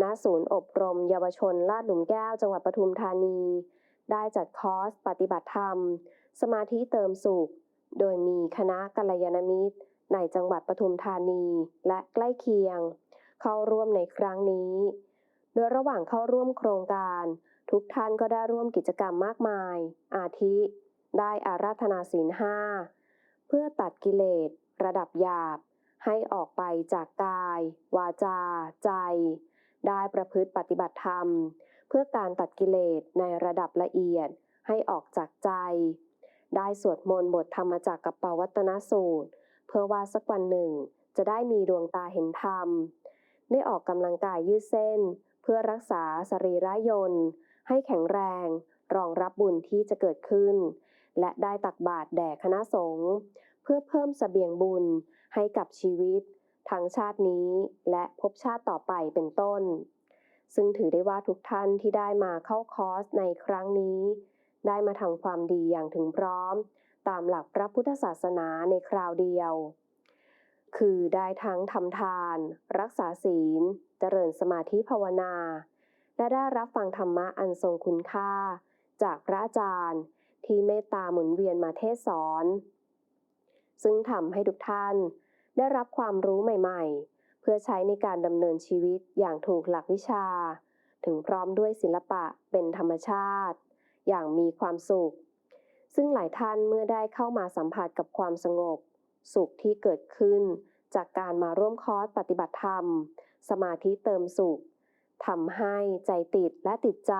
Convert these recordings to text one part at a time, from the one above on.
ณศูนย์อบรมเยาวชนลาดหลุมแก้วจังหวัดปทุมธานี ได้จัดคอร์สปฏิบัติธรรม สมาธิเติมสุข โดยมีคณะกัลยาณมิตร ในจังหวัดปทุมธานีและใกล้เคียง เข้าร่วมในครั้งนี้ โดยระหว่างเข้าร่วมโครงการ ทุกท่านก็ได้ร่วมกิจกรรมมากมาย อาทิ ได้อาราธนาศีลห้าเพื่อตัดกิเลส ระดับหยาบ ให้ออกไปจากกาย วาจา ใจ ได้ประพฤติปฏิบัติธรรม เพื่อการตัดกิเลสในระดับละเอียดให้ออกจากใจ ได้สวดมนต์บทธรรมจากกัปปวัตนสูตร เพื่อว่าสักวันหนึ่งจะได้มีดวงตาเห็นธรรม ได้ออกกำลังกายยืดเส้น เพื่อรักษาสรีระยนต์ให้แข็งแรง รองรับบุญที่จะเกิดขึ้น และได้ตักบาตรแด่คณะสงฆ์เพื่อเพิ่มเสบียงบุญให้กับชีวิต ทั้งชาตินี้และภพชาติต่อไปเป็นต้น ซึ่งถือได้ว่าทุกท่านที่ได้มาเข้าคอร์สในครั้งนี้ ได้มาทำความดีอย่างถึงพร้อม ตามหลักพระพุทธศาสนาในคราวเดียว คือได้ทั้งทำทาน รักษาศีล เจริญสมาธิภาวนา และได้รับฟังธรรมะอันทรงคุณค่า จากพระอาจารย์ที่เมตตาหมุนเวียนมาเทศสอน ซึ่งทำให้ทุกท่าน ได้รับความรู้ใหม่ๆ เพื่อใช้ในการดำเนินชีวิตอย่างถูกหลักวิชา ถึงพร้อมด้วยศิลปะเป็นธรรมชาติ อย่างมีความสุข ซึ่งหลายท่านเมื่อได้เข้ามาสัมผัสกับความสงบ สุขที่เกิดขึ้น จากการมาร่วมคอร์สปฏิบัติธรรม สมาธิเติมสุขทำให้ใจติดและติดใจ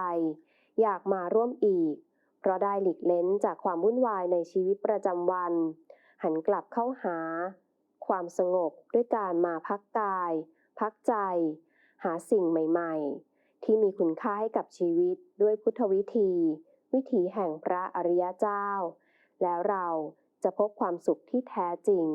อยากมาร่วมอีก เพราะได้หลีกเล้นจากความวุ่นวายในชีวิตประจำวัน หันกลับเข้าหา ความสงบด้วยการมาพักกาย พักใจ หาสิ่งใหม่ๆ ที่มีคุณค่าให้กับชีวิตด้วยพุทธวิธี วิถีแห่งพระอริยเจ้า แล้วเราจะพบความสุขที่แท้จริง